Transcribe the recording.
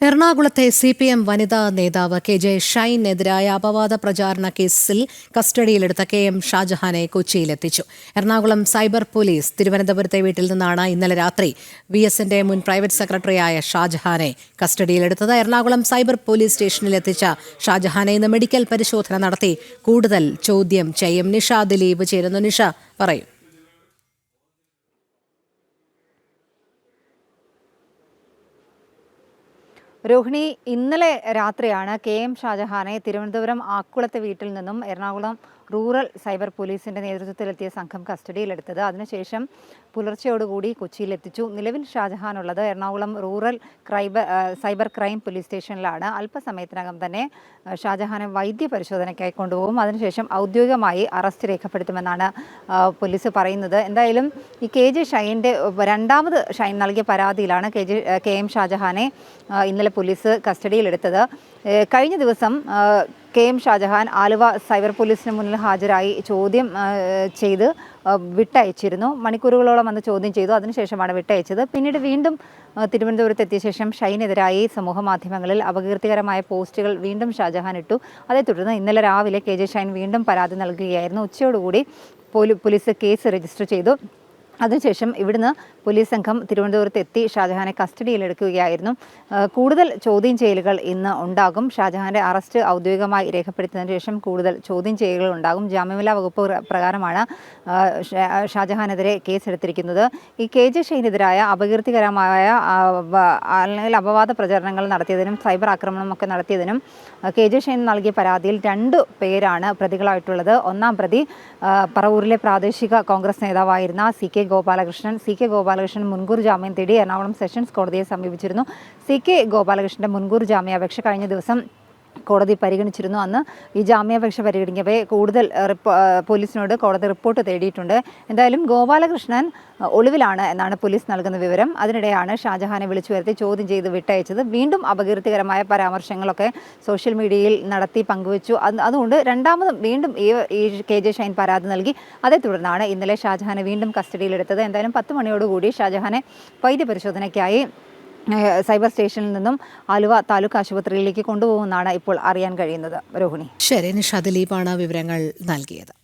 എറണാകുളത്തെ C P M വനിതാ നേതാവ് കെ ജെ ഷൈനെതിരായ അപവാദ പ്രചാരണ കേസിൽ കസ്റ്റഡിയിലെടുത്ത കെ എം ഷാജഹാനെ കൊച്ചിയിലെത്തിച്ചു. എറണാകുളം സൈബർ പോലീസ് തിരുവനന്തപുരത്തെ വീട്ടിൽ നിന്നാണ് ഇന്നലെ രാത്രി വി എസിന്റെ മുൻ പ്രൈവറ്റ് സെക്രട്ടറിയായ ഷാജഹാനെ കസ്റ്റഡിയിലെടുത്തത്. എറണാകുളം സൈബർ പോലീസ് സ്റ്റേഷനിൽ എത്തിച്ച ഷാജഹാനെ ഇന്ന് മെഡിക്കൽ പരിശോധന നടത്തി. കൂടുതൽ ചോദ്യം ചെയ്യും. നിഷ ദിലീപ് ചേരുന്നു. നിഷ പറയൂ. രോഹിണി ഇന്നലെ രാത്രിയാണ് കെ എം ഷാജഹാനെ തിരുവനന്തപുരം ആക്കുളത്തെ വീട്ടിൽ നിന്നും എറണാകുളം റൂറൽ സൈബർ പോലീസിന്റെ നേതൃത്വത്തിലെത്തിയ സംഘം കസ്റ്റഡിയിലെടുത്തത്. അതിനുശേഷം പുലർച്ചയോടുകൂടി കൊച്ചിയിലെത്തിച്ചു. നിലവിൽ ഷാജഹാൻ ഉള്ളത് എറണാകുളം റൂറൽ ക്രൈബ സൈബർ ക്രൈം പോലീസ് സ്റ്റേഷനിലാണ്. അല്പസമയത്തിനകം തന്നെ ഷാജഹാനെ വൈദ്യ പരിശോധനയ്ക്കായി കൊണ്ടുപോകും. അതിനുശേഷം ഔദ്യോഗികമായി അറസ്റ്റ് രേഖപ്പെടുത്തുമെന്നാണ് പോലീസ് പറയുന്നത്. എന്തായാലും ഈ കെ ജെ ഷൈന്റെ രണ്ടാമത് ഷൈൻ നൽകിയ പരാതിയിലാണ് കെ ജെ കെ എം ഷാജഹാനെ ആ, ഇന്നലെ പോലീസ് കസ്റ്റഡിയിലെടുത്തത്. കഴിഞ്ഞ ദിവസം K M Shajahan Aluva cyber പോലീസിന് മുന്നിൽ ഹാജരായി ചോദ്യം ചെയ്ത് വിട്ടയച്ചിരുന്നു. മണിക്കൂറുകളോളം വന്ന് ചോദ്യം ചെയ്തു. അതിനുശേഷമാണ് വിട്ടയച്ചത്. പിന്നീട് വീണ്ടും തിരുവനന്തപുരത്ത് എത്തിയ ശേഷം ഷൈനെതിരായി സമൂഹ മാധ്യമങ്ങളിൽ അപകീർത്തികരമായ പോസ്റ്റുകൾ വീണ്ടും ഷാജഹാൻ ഇട്ടു. അതേ തുടർന്ന് ഇന്നലെ രാവിലെ കെ ജെ ഷൈൻ വീണ്ടും പരാതി നൽകുകയായിരുന്നു. ഉച്ചയോടുകൂടി പോലീ- പോലീസ് കേസ് രജിസ്റ്റർ ചെയ്തു. അതിനുശേഷം ഇവിടുന്ന് പോലീസ് സംഘം തിരുവനന്തപുരത്ത് എത്തി ഷാജഹാനെ കസ്റ്റഡിയിലെടുക്കുകയായിരുന്നു. കൂടുതൽ ചോദ്യം ചെയ്യലുകൾ ഇന്ന് ഉണ്ടാകും. ഷാജഹാന്റെ അറസ്റ്റ് ഔദ്യോഗികമായി രേഖപ്പെടുത്തിയതിനു ശേഷം കൂടുതൽ ചോദ്യം ചെയ്യലുകൾ ഉണ്ടാകും. ജാമ്യമില്ലാ വകുപ്പ് പ്ര- പ്രകാരമാണ് ഷാജഹാനെതിരെ കേസെടുത്തിരിക്കുന്നത്. ഈ കെ ജെ ഷെയ്നെതിരായ അപകീർത്തികരമായ അല്ലെങ്കിൽ അപവാദ പ്രചരണങ്ങൾ നടത്തിയതിനും സൈബർ ആക്രമണമൊക്കെ നടത്തിയതിനും കെ ജെ ഷെയ്ൻ നൽകിയ പരാതിയിൽ രണ്ട് പേരാണ് പ്രതികളായിട്ടുള്ളത്. ഒന്നാം പ്രതി പറവൂരിലെ പ്രാദേശിക കോൺഗ്രസ് നേതാവായിരുന്ന C K Gopalakrishnan C K Gopalakrishnan മുൻകൂർ ജാമ്യം തേടി എറണാകുളം സെഷൻസ് കോടതിയെ സമീപിച്ചിരുന്നു. സി കെ ഗോപാലകൃഷ്ണന്റെ മുൻകൂർ ജാമ്യാപേക്ഷ കഴിഞ്ഞ ദിവസം കോടതി പരിഗണിച്ചിരുന്നു. അന്ന് ഈ ജാമ്യാപേക്ഷ പരിഗണിക്കവേ കൂടുതൽ പോലീസിനോട് കോടതി റിപ്പോർട്ട് തേടിയിട്ടുണ്ട്. എന്തായാലും ഗോപാലകൃഷ്ണൻ ഒളിവിലാണ് എന്നാണ് പോലീസ് നൽകുന്ന വിവരം. അതിനിടെയാണ് ഷാജഹാനെ വിളിച്ചു വരുത്തി ചോദ്യം ചെയ്ത് വിട്ടയച്ചത്. വീണ്ടും അപകീർത്തികരമായ പരാമർശങ്ങളൊക്കെ സോഷ്യൽ മീഡിയയിൽ നടത്തി പങ്കുവച്ചു. അതുകൊണ്ട് രണ്ടാമതും വീണ്ടും ഈ കെ ജെ ഷൈൻ പരാതി നൽകി. അതേ തുടർന്നാണ് ഇന്നലെ ഷാജഹാനെ വീണ്ടും കസ്റ്റഡിയിലെടുത്തത്. എന്തായാലും പത്ത് മണിയോടുകൂടി ഷാജഹാനെ വൈദ്യപരിശോധനയ്ക്കായി സൈബർ സ്റ്റേഷനിൽ നിന്നും ആലുവ താലൂക്ക് ആശുപത്രിയിലേക്ക് കൊണ്ടുപോകുമെന്നാണ് ഇപ്പോൾ അറിയാൻ കഴിയുന്നത്. രോഹിണി. ശരി നിഷ ദിലീപാണ് വിവരങ്ങൾ നൽകിയത്.